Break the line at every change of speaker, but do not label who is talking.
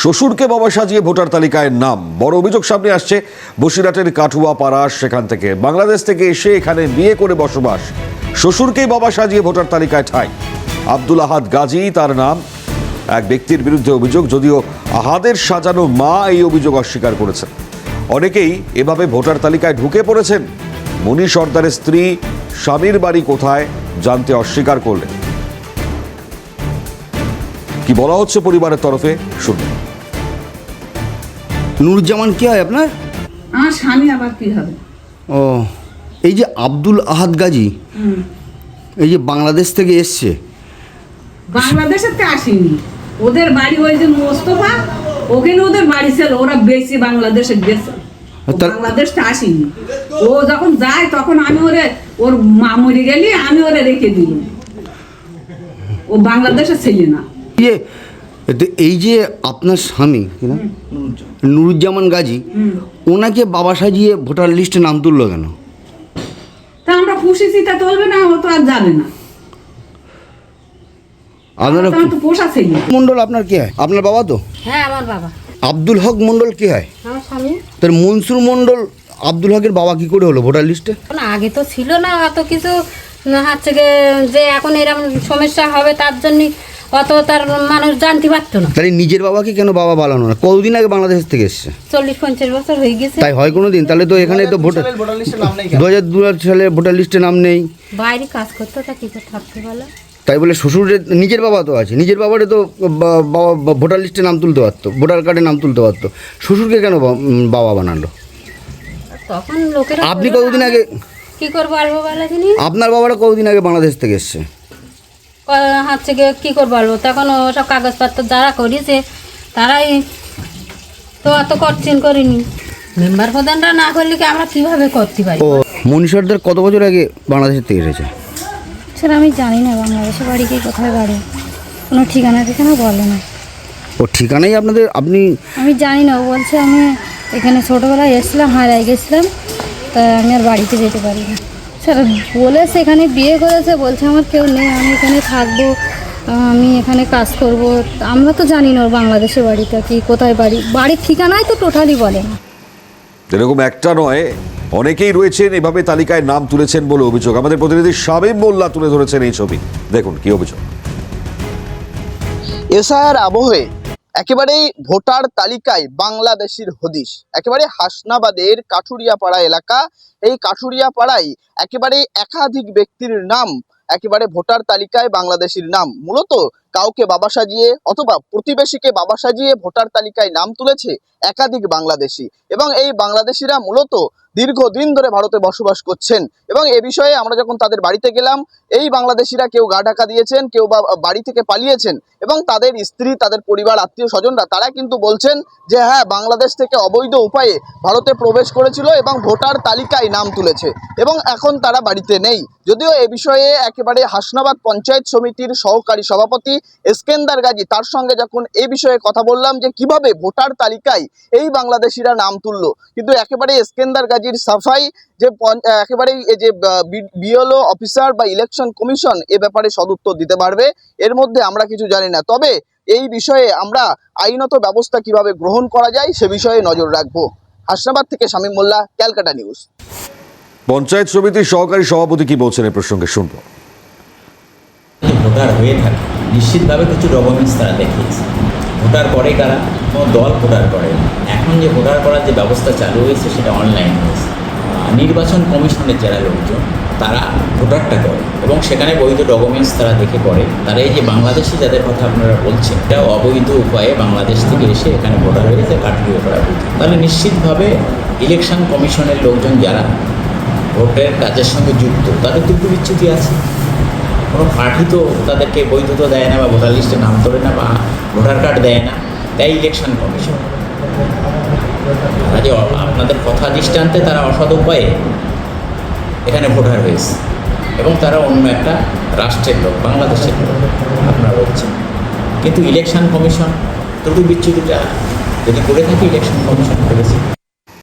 শ্বশুরকে বাবা সাজিয়ে ভোটার তালিকায় নাম। বড় অভিযোগ সামনে আসছে বসিরহাটের কাঠুয়া পাড়া, সেখান থেকে। বাংলাদেশ থেকে এসে এখানে বিয়ে করে বসবাস। শ্বশুরকেই বাবা সাজিয়ে ভোটার তালিকায় ঠাই। আব্দুল আহাদ গাজী, তার নাম। এক ব্যক্তির বিরুদ্ধে অভিযোগ, যদিও আহাদের সাজানো মা এই অভিযোগ অস্বীকার করেছেন। অনেকেই এভাবে ভোটার তালিকায় ঢুকে পড়েছেন। মণি সর্দারের স্ত্রী, স্বামীর বাড়ি কোথায়, জানতে অস্বীকার করলেন। কি বলা হচ্ছে পরিবারের তরফে? শুনুন।
নুরুজ্জামান কি হয় আপনার?
আমার স্বামী আবার কি হবে?
ও এই যে আব্দুল আহাদ গাজী এই যে বাংলাদেশ থেকে এসছে।
বাংলাদেশের তো আসেনি। ওদের বাড়ি ওই যে মোস্তফা ওখানে ওদের বাড়ি ছিল ওরা বেশি বাংলাদেশে গেছে। বাংলাদেশটা আসেনি। ও যখন যায় তখন আমি ওরে ওর মা মরে গেলি আমি ওরে রেখে দিলাম। ও বাংলাদেশে ছেলে না।
যে এই যে আপনার স্বামী কি নুরুজ্জামান গাজী ওনাকে বাবা সাজিয়ে ভোটার লিস্টে নাম তুললো কেন?
তা আমরা পুষেছি তা চলবে না ও তো আর যাবে না।
আপনারা
তো পোষা ছেলে
মণ্ডল আপনার কি হয়? আপনার বাবা তো?
হ্যাঁ আমার বাবা।
আব্দুল হক মণ্ডল কি হয়?
আমার স্বামী।
তার মনসুর মণ্ডল আব্দুল হকের বাবা কি করে হলো ভোটার লিস্টে?
না আগে তো ছিল না অত কিছু হচ্ছে গিয়ে যে এখন এরকম সমস্যা হবে তার জন্য অত তার মানুষ জানতে পারতো না।
তাহলে নিজের বাবাকে কেন বাবা বানানো না? কতদিন আগে বাংলাদেশ থেকে এসছে?
চল্লিশ পঞ্চাশ বছর হয়ে গেছে।
তাই হয় কোনো দিন তাহলে তো এখানে তো ভোটার দু হাজার দু সালে ভোটার লিস্টে নাম নেই।
বাইরে কাজ করতো তা কী করে থাকতে বলো।
তাই বলে শ্বশুরের নিজের বাবা তো আছে। নিজের বাবারে তো বাবা ভোটার লিস্টে নাম তুলতে পারতো। ভোটার কার্ডে নাম তুলতে পারতো। শ্বশুরকে কেন বাবা বানালো?
তখন লোকেরা
আপনি কতদিন আগে
কি করব
আপনার বাবারা কতদিন আগে বাংলাদেশ থেকে এসছে?
হচ্ছে গিয়ে কী করব বলব তখন ওসব কাগজপত্র যারা করেছে তারাই তো অত করছেন করিনি। মেম্বার প্রধানরা না করলে কি আমরা কীভাবে করতে পারি?
ও মনীশ্বরদের কত বছর আগে বাংলাদেশের থেকে এসেছে?
স্যার আমি জানি না বাংলাদেশে বাড়ি কি কোথায় বাড়ি। কোনো ঠিকানা ঠিকানা বলে না।
ও ঠিকানাই আপনাদের আপনি
আমি জানি না ও বলছে আমি এখানে ছোটোবেলায় এসেছিলাম হারাই গেছিলাম তা আমি আর বাড়িতে যেতে পারি না। বলেছে এখানে বিয়ে করেছে বলছে আমার কেউ নেই আমি এখানে থাকব আমি এখানে কাজ করব। আমরা তো জানি না ওর বাংলাদেশে বাড়িটা কি কোথায় বাড়ি বাড়ির ঠিকানাই তো টোটালি বলে না।
এরকম একটা নয় অনেকেই রয়েছেন এভাবে তালিকায় নাম তুলেছেন বলে অভিযোগ। আমাদের প্রতিনিধি শামীম মোল্লা তুলে ধরেছেন এই ছবি। দেখুন কি অভিযোগ।
এসআইআর আবহে একেবারেই ভোটার তালিকায় বাংলাদেশের হদিশ। একেবারে হাসনাবাদের কাঠুরিয়াপাড়া এলাকা। এই কাঠুরিয়াপাড়ায় একেবারে একাধিক ব্যক্তির নাম, একেবারে ভোটার তালিকায় বাংলাদেশের নাম। মূলত কাউকে বাবা সাজিয়ে অথবা প্রতিবেশীকে বাবা সাজিয়ে ভোটার তালিকায় নাম তুলেছে একাধিক বাংলাদেশি। এবং এই বাংলাদেশিরা মূলত দীর্ঘদিন ধরে ভারতে বসবাস করছেন। এবং এ বিষয়ে আমরা যখন তাদের বাড়িতে গেলাম, এই বাংলাদেশিরা কেউ গা ঢাকা দিয়েছেন, কেউ বা বাড়ি থেকে পালিয়েছেন। এবং তাদের স্ত্রী, তাদের পরিবার, আত্মীয় স্বজনরা, তারা কিন্তু বলছেন যে হ্যাঁ বাংলাদেশ থেকে অবৈধ উপায়ে ভারতে প্রবেশ করেছিল এবং ভোটার তালিকায় নাম তুলেছে। এবং এখন তারা বাড়িতে নেই। যদিও এ বিষয়ে একেবারে হাসনাবাদ পঞ্চায়েত সমিতির সহকারী সভাপতি এসকেন্দার গাজী তার সঙ্গে যখন এ বিষয়ে কথা বললাম যে কীভাবে ভোটার তালিকায় এই বাংলাদেশিরা নাম তুললো কিন্তু একেবারে এসকেন্দার গাজীর সাফাই যে পঞ্চ- একেবারে এই যে বিএলও অফিসার বা ইলেকশন কমিশন এ ব্যাপারে সদুত্তর দিতে পারবে এর মধ্যে আমরা কিছু জানি না। তবে এই বিষয়ে আমরা আইনত ব্যবস্থা কীভাবে গ্রহণ করা যায় সে বিষয়ে নজর রাখব। হাসনাবাদ থেকে শামীম মোল্লা ক্যালকাটা নিউজ।
পঞ্চায়েত সমিতির সহকারী সভাপতি কি বলছেন এই প্রসঙ্গে শুনব।
ভোটার হয়ে থাকে। নিশ্চিতভাবে কিছু ডকুমেন্টস তারা দেখিয়েছে। ভোটার করে কারা? কোনো দল ভোটার করে। এখন যে ভোটার করার যে ব্যবস্থা চালু হয়েছে, সেটা অনলাইন হয়েছে। নির্বাচন কমিশনের যারা লোকজন, তারা ভোটারটা করে। এবং সেখানে বৈধ ডকুমেন্টস তারা দেখে করে। তারা এই যে বাংলাদেশি যাদের কথা আপনারা বলছেন এটা অবৈধ উপায়ে বাংলাদেশ থেকে এসে এখানে ভোটার হয়েছে কাটপিয়ে করা বুঝি তাহলে নিশ্চিতভাবে ইলেকশন কমিশনের লোকজন যারা ভোটের কাজের সঙ্গে যুক্ত, তাদের কিন্তু বিচ্যুতি আছে। কোনো পার্টি তো তাদেরকে বৈধতা দেয় না বা ভোটার লিস্টে নাম তোলে না বা ভোটার কার্ড দেয় না, তাই ইলেকশন কমিশন যে আপনাদের কথা দৃষ্টান্তে তারা অসৎ উপায়ে এখানে ভোটার হয়েছে এবং তারা অন্য একটা রাষ্ট্রের লোক, বাংলাদেশের লোক, আপনারা বলছেন। কিন্তু ইলেকশন কমিশন ত্রুটি বিচ্যুতিটা যদি করে থাকে ইলেকশন কমিশন করেছে।